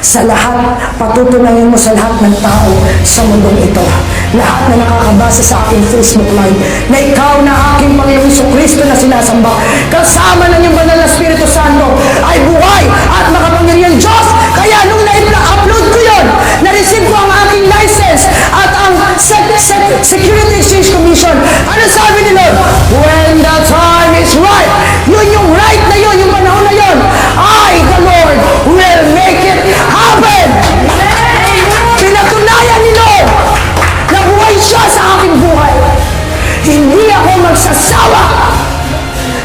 sa lahat, patutunayan mo sa lahat ng tao sa mundong ito. Lahat na nakakabasa sa aking Facebook Live na ikaw na aking Panginoong Iso Kristo na sinasamba kasama ng iyong banal na Espiritu Santo ay buhay at makapangyarihan Diyos. Kaya nung na-upload ko yun, na-receive ko ang aking license at ang Sec- Sec- Security Exchange Commission. Ano sabi ni Lord? When the ako magsasawa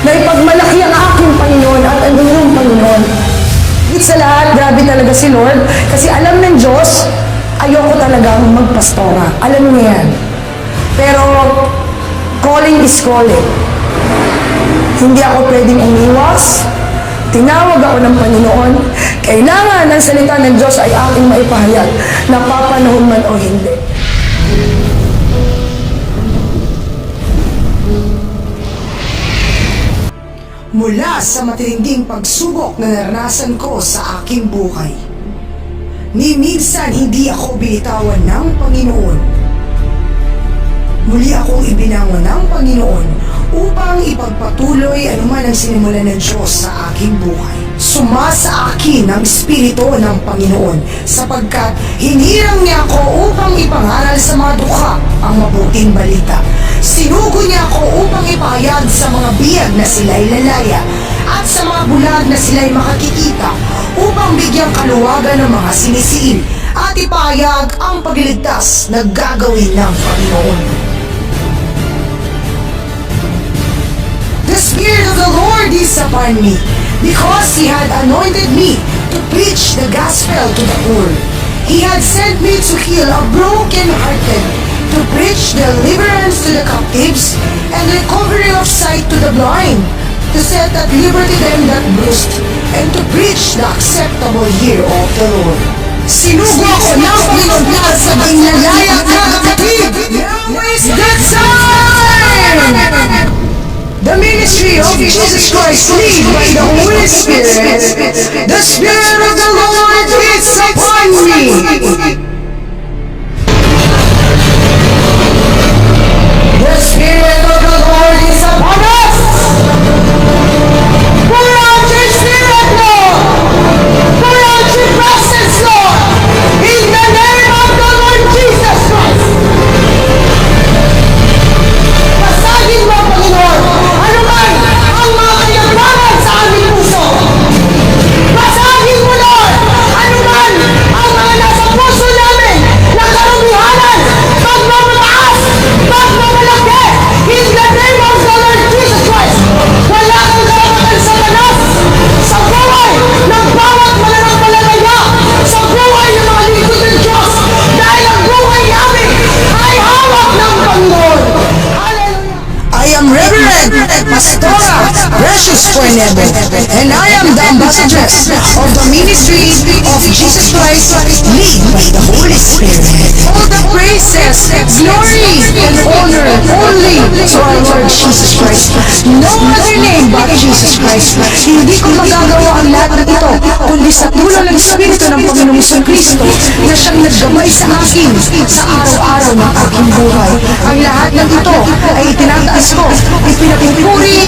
na ipagmalaki ang aking Panginoon at ang iyong Panginoon. Higit sa lahat, grabe talaga si Lord kasi alam ng Diyos, ayoko talagang magpastora. Alam niya yan. Pero, calling is calling. Hindi ako pwedeng umiwas. Tinawag ako ng Panginoon. Kailangan ng salita ng Diyos ay aking maipahayag. Napapanahon man o hindi. Mula sa matinding pagsubok na naranasan ko sa aking buhay, ni minsan hindi ako binitawan ng Panginoon. Muli akong ibinangon ng Panginoon upang ipagpatuloy anuman ang sinimulan ng Diyos sa aking buhay. Sumasa akin ang Espiritu ng Panginoon sapagkat hinirang niya ako upang ipangaral sa mga dukha ang mabuting balita. Sinugo niya ako upang ipahayag sa mga biyag na sila'y lalaya at sa mga bulag na sila'y makakikita upang bigyang kaluwagan ng mga sinisiin at ipahayag ang pagliligtas na gagawin ng Panginoon. The Spirit of the Lord is upon me, because He had anointed me to preach the gospel to the poor. He had sent me to heal a broken-hearted, to preach deliverance to the captives, and recovery of sight to the blind, to set at liberty them that bruised, and to preach the acceptable year of the Lord. Sinugo ako ng Panginoon para sa lalaya at kapatid. Now is the time! The ministry of Jesus Christ lead by the Holy Spirit. The Spirit of the Lord is upon me. Lead by the Holy Spirit. All the praises, glory, and honor only to our Lord Jesus Christ. No other name but Jesus Christ. Hindi ko kundi sa tulong ng Espiritu ng Panginoong Kristo na siyang naggabay sa akin sa araw-araw ng aking buhay. Ang lahat ng ito ay itinataas ko, ipinapupuri,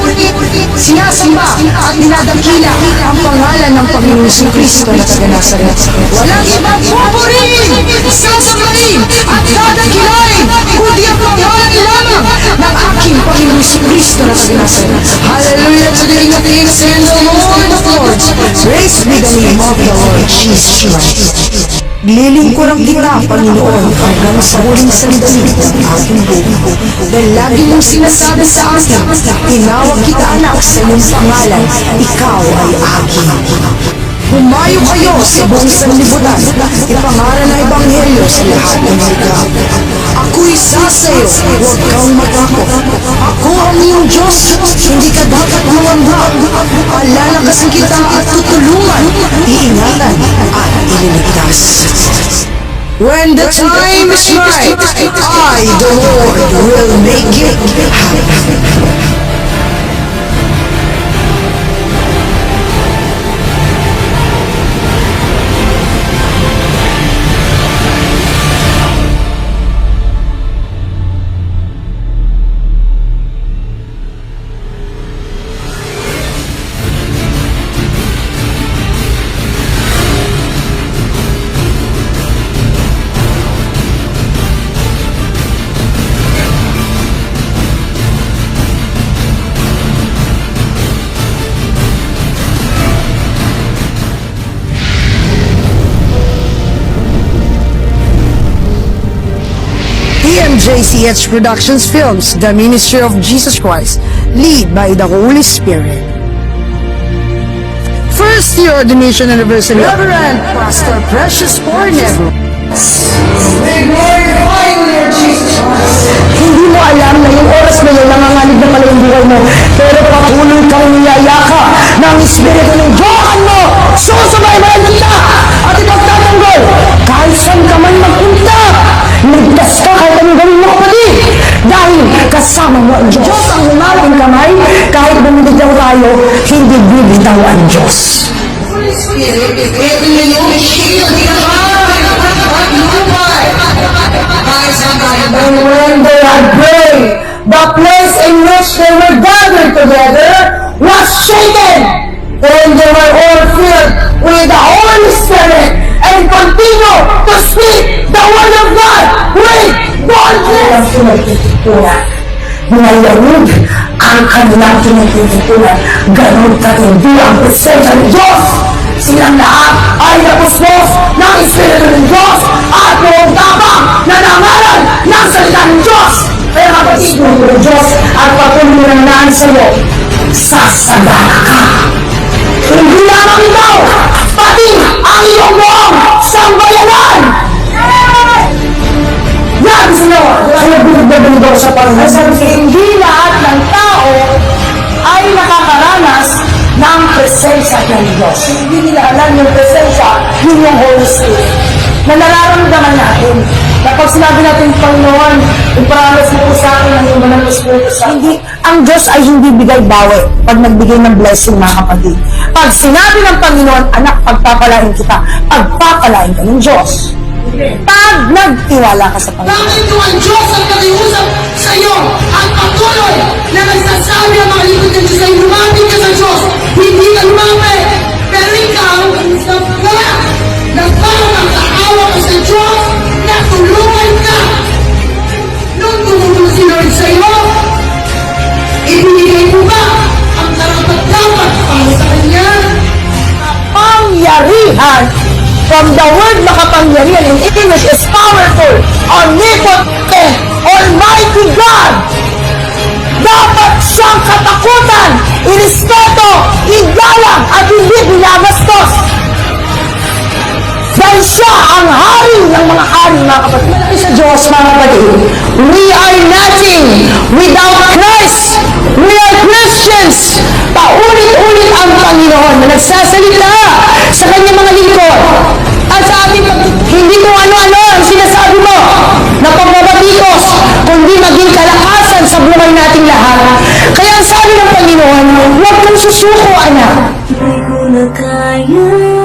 sinasamba at ninadakila ang pangalan ng Panginoong Kristo na taga Nazaret. Walang ibang pupurihin, sasambahin at dadakilain, kundi ang pangalan lamang ng aking Panginoong Kristo na taga Nazaret. Hallelujah to the King of the Lord of Lords. Praise be the name of the Lord Jesus Christ. Lilingkuran kita, Panginoon, hanggang sa huling sandali ng aking buhay. Dahil lagi mong sinasabi sa akin, tinawag kita anak sa iyong pangalan, ikaw ay akin. Humayo kayo sa buong sanlibutan, ipangalan ng Ebanghelyo sa lahat ng lugar. Ako'y sasayo, huwag kang matakot. Ako ang iyong Diyos, hindi ka dapat mawangga. Alalakasin kita at tutulungan, iingatan at ililigtas. When the time is right, I, the Lord, will make it happen. MJCH Productions Films, The Ministry of Jesus Christ, lead by the Holy Spirit. First year ordination anniversary, Reverend Pastor Precious Pornevo. We glorify you, Lord Jesus Christ. Hindi mo alam na yung oras na yun, nanganganib na pala yung buhay mo. Pero patuloy kang niyayaka ng Espiritu ng Diyokan mo. Susubaybayan kita at ipagtatanggol. Kahit saan ka man magpunta, ligtas ka kahit anong gawin mo kapatid. Dahil kasama mo ang Diyos. Diyos ang humaling kamay, kahit bumibitaw tayo, hindi bibitaw ang Diyos. And when they had prayed, the place in which they were gathered together was shaken. And they were all filled with the Holy Spirit and continued to speak the word of God boldness. Ngayon, ang kanilang pinagtitutunan, ganun katindi ang presensya ng Diyos. Silang lahat ay napuspos ng Espiritu ng Diyos at buong tapang na nangaral ng salita ng Diyos. Kaya kapatid mo ng Diyos at patuloy na naan sa iyo, sasagana ka. Hindi lamang ikaw, pati ang iyong buong sambayanan. Yan sila! Kaya binigyan daw sa Panginoon. Sabi ko, hindi lahat ng tao ay nakakaranas ng presensya ng Diyos. Hindi nila alam yung presensya, yun yung Holy Spirit. Na nararamdaman natin. Na pag sinabi natin, Panginoon, ipromise mo po sa akin ang iyong banal na Espiritu sa Hindi, ang Diyos ay hindi bigay bawi pag nagbigay ng blessing mga kapatid. Pag sinabi ng Panginoon, anak, pagpapalain kita, pagpapalain ka ng Diyos. Pag nagtiwala ka sa Panginoon. Bakit yung ang Diyos ang nakiusap sa iyo at patuloy na nagsasabi ang mga likod ng Diyos ay lumapit ka sa Diyos, hindi ka lumapit. Pero ikaw, sa ka, nagparang kaawa ka sa Diyos, natulungan ka. Nung tumulong si Lord sa iyo, ibinigay mo ba ang karapat-dapat para sa Kanya? Pangyarihan from the word makapangyarihan in English is powerful, omnipotent, almighty God. Dapat siyang katakutan, irespeto, igalang at hindi binagastos. Dahil siya ang hari ng mga hari, mga kapatid. Malaki sa Diyos, mga kapatid. We are nothing without Christ. We are Christians. Paulit-ulit ang Panginoon na nagsasalita sa kanyang mga lingkod. At sa ating pag- hindi kung ano-ano ang sinasabi mo na pagbabatikos, kundi maging kalakasan sa buhay nating lahat. Kaya ang sabi ng Panginoon, huwag kang susuko, anak. Di ko na kayang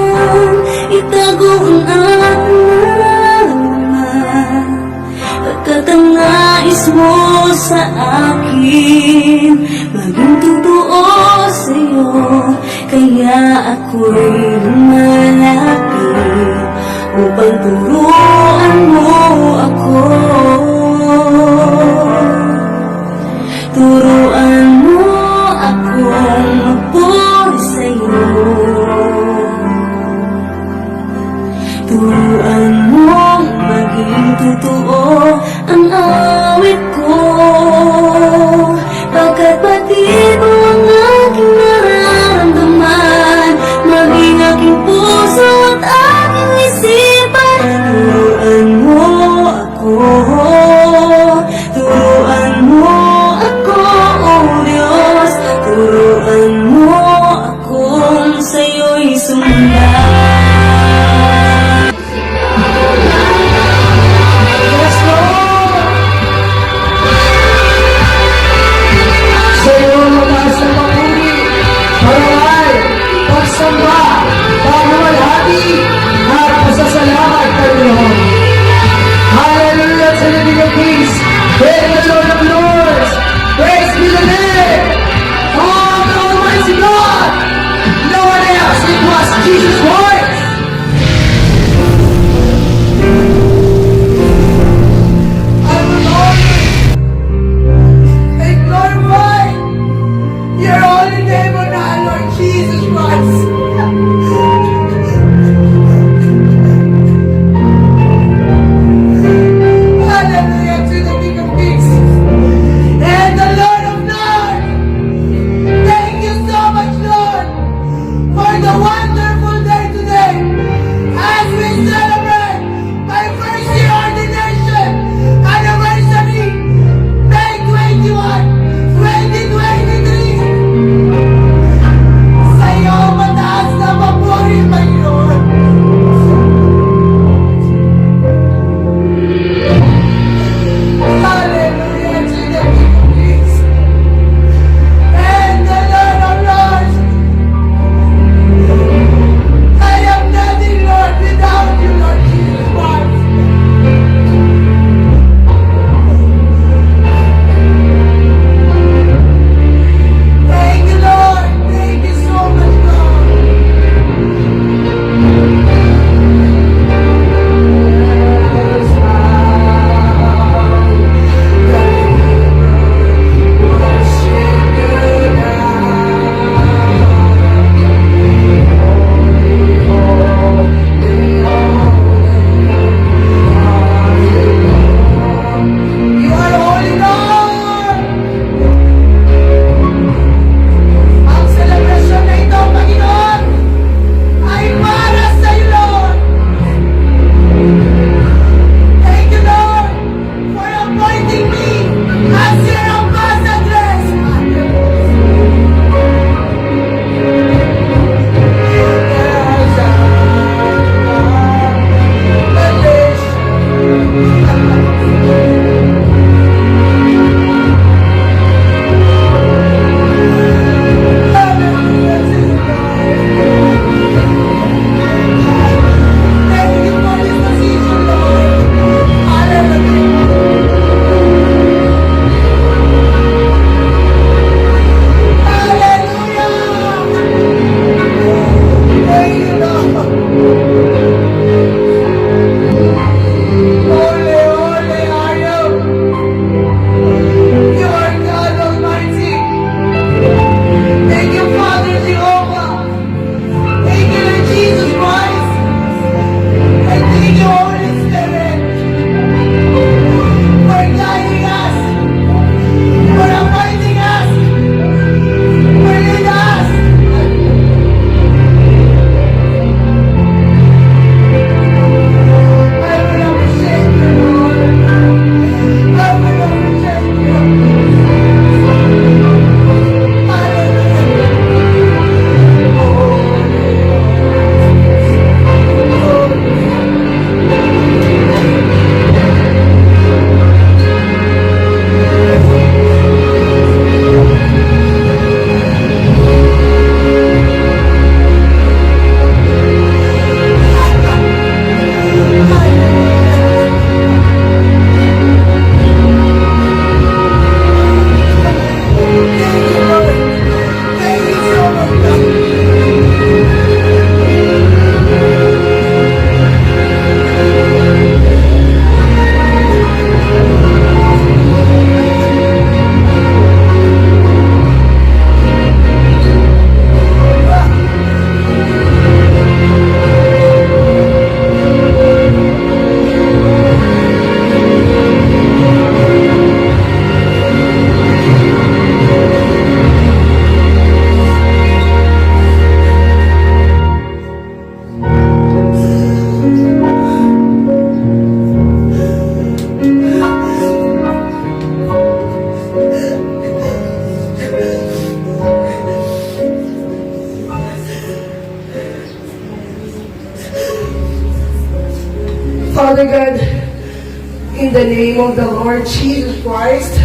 name of the Lord Jesus Christ,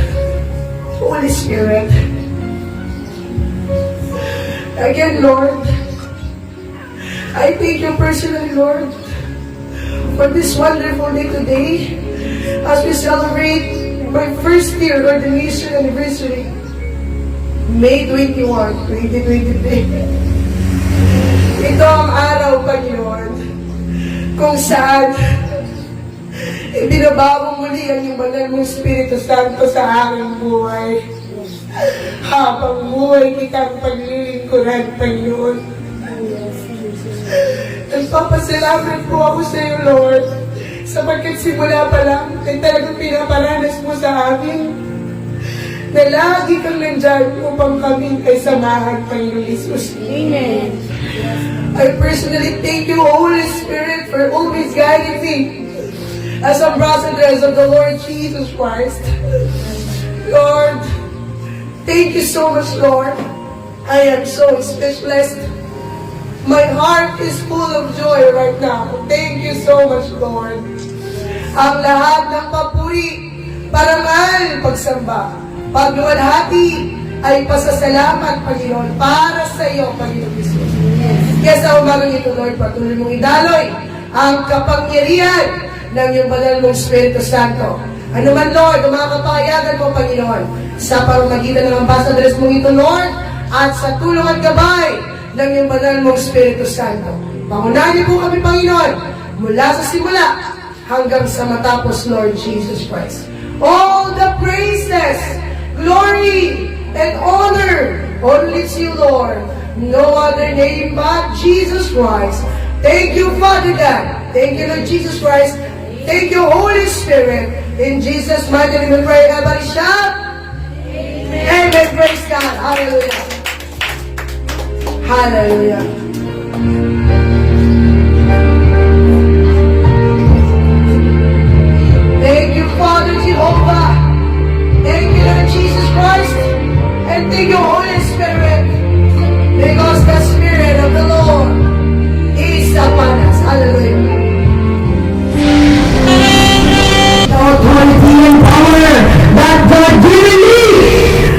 Holy Spirit, again, Lord, I thank you personally, Lord, for this wonderful day today as we celebrate my first year ordination anniversary, May 21, 2023. Ito ang araw, Panginoon, kung saan ibinabago muli ang iyong banal mong Espiritu Santo sa aking buhay. Habang buhay kitang paglilingkuran, Panginoon. Nagpapasalamat po ako sa iyo, Lord, sapagkat simula pa lang ay talagang pinaparanas mo sa amin na lagi kang nandyan upang kami ay samahan, Panginoon Jesus. Amen. I personally thank you, Holy Spirit, for always guiding me as ambassadors of the Lord Jesus Christ. Lord, thank you so much, Lord. I am so speechless. My heart is full of joy right now. Thank you so much, Lord. Ang lahat ng papuri, parangal, pagsamba, pagluwalhati, ay pasasalamat, Panginoon, para sa iyo, Panginoon Jesus. Kaya sa umagang ito, Lord, patuloy mong idaloy ang kapangyarihan ng iyong banal mong Espiritu Santo. Ano man, Lord, ang mga kapahayagan mo, Panginoon, sa pamamagitan ng ambassadors mong ito, Lord, at sa tulong at gabay ng iyong banal mong Espiritu Santo. Pangunahan po kami, Panginoon, mula sa simula hanggang sa matapos, Lord Jesus Christ. All the praises, glory, and honor only to you, Lord. No other name but Jesus Christ. Thank you, Father God. Thank you, Lord Jesus Christ. Thank you, Holy Spirit. In Jesus' mighty name we pray. Everybody shout. Amen. Praise God. Hallelujah. Hallelujah. Thank you, Father Jehovah. Thank you, Lord Jesus Christ. And thank you, Holy Spirit. Because the Spirit of the Lord is upon us. Hallelujah. Authority and power that God given me,